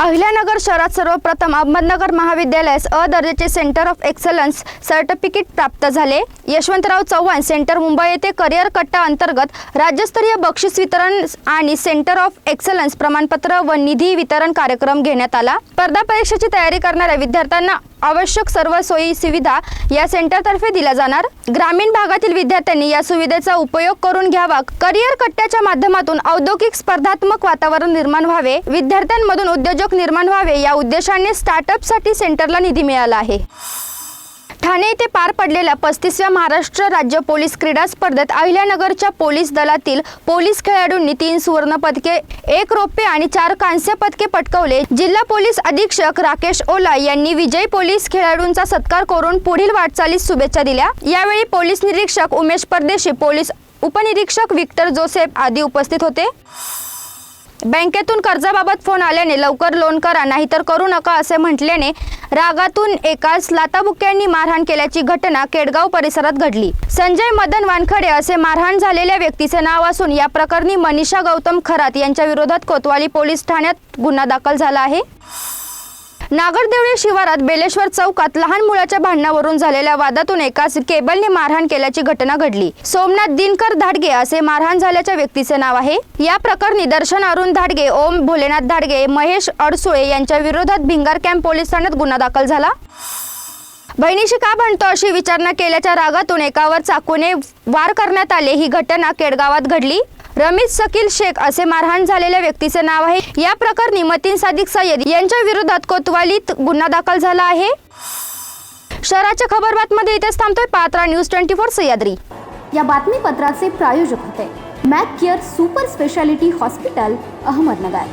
अहिल्यानगर शहरात सर्वप्रथम अहमदनगर महाविद्यालयास अ दर्जाचे सेंटर ऑफ एक्सलन्स सर्टिफिकेट प्राप्त झाले. यशवंतराव चव्हाण सेंटर मुंबई येथे करिअर कट्टा अंतर्गत राज्यस्तरीय बक्षीस वितरण आणि सेंटर ऑफ एक्सलन्स प्रमाणपत्र व निधी वितरण कार्यक्रम घेण्यात आला. स्पर्धा परीक्षेची तयारी करणाऱ्या विद्यार्थ्यांना आवश्यक सर्व सोयी सुविधा या सेंटरतर्फे दिल्या जाणार. ग्रामीण भागातील विद्यार्थ्यांनी या सुविधेचा उपयोग करून घ्यावा. करिअर कट्ट्याच्या माध्यमातून औद्योगिक स्पर्धात्मक वातावरण निर्माण व्हावे. विद्यार्थ्यांमधून उद्योजक निर्माण व्हावे या उद्देशाने स्टार्टअपसाठी सेंटरला निधी मिळाला आहे. ठाणे येथे पार पडलेल्या पस्तीसव्या महाराष्ट्र राज्य पोलीस क्रीडा स्पर्धेत अहिल्यानगरच्या पोलीस दलातील पोलीस खेळाडूंनी तीन सुवर्ण पदके एक रौप्य आणि चार कांस्य पदके पटकवले. जिल्हा पोलीस अधीक्षक राकेश ओला यांनी विजयी पोलीस खेळाडूंचा सत्कार करून पुढील वाटचालीस शुभेच्छा दिल्या. यावेळी पोलीस निरीक्षक उमेश परदेशी पोलीस उपनिरीक्षक विक्टर जोसेफ आदी उपस्थित होते. बँकेतून कर्जाबाबत फोन आल्याने लवकर लोन करा नाहीतर करू नका असे म्हटल्याने रागातून एकाच लाताबुक्यांनी मारहाण केल्याची घटना केडगाव परिसरात घडली. संजय मदन वानखडे असे मारहाण झालेल्या व्यक्तीचे नाव असून या प्रकरणी मनीषा गौतम खरात यांच्या विरोधात कोतवाली पोलीस ठाण्यात गुन्हा दाखल झाला आहे. नागरदेवळी शिवारात बेलेश्वर चौकात लहान मुलाच्या भांडणावरून झालेल्या वादातून एकाच केबलने मारहाण केल्याची घटना घडली. सोमनाथ दिनकर धाडगे असे मारहाण झाल्याच्या व्यक्तीचे नाव आहे. या प्रकरणी दर्शन अरुण धाडगे ओम भोलेनाथ धाडगे महेश अडसुळे यांच्या विरोधात भिंगार कॅम्प पोलीस ठाण्यात गुन्हा दाखल झाला. बहिणीशी का म्हणतो अशी विचारणा केल्याच्या रागातून एकावर चाकूने वार करण्यात आले ही घटना केडगावात घडली. रमीज सकील शेख असे मारहाण झालेल्या व्यक्तीचे नाव आहे. या प्रकरणी मतीन सादिक सय्यद यांच्या विरोधात कोतवालीत गुन्हा दाखल झाला आहे. शहराच्या खबरबातमध्ये इथेच थांबतोय Patra news twenty four Sahyadri. या बातमीपत्राचे प्रायोजक होते. Mac Care super speciality hospital Ahmednagar.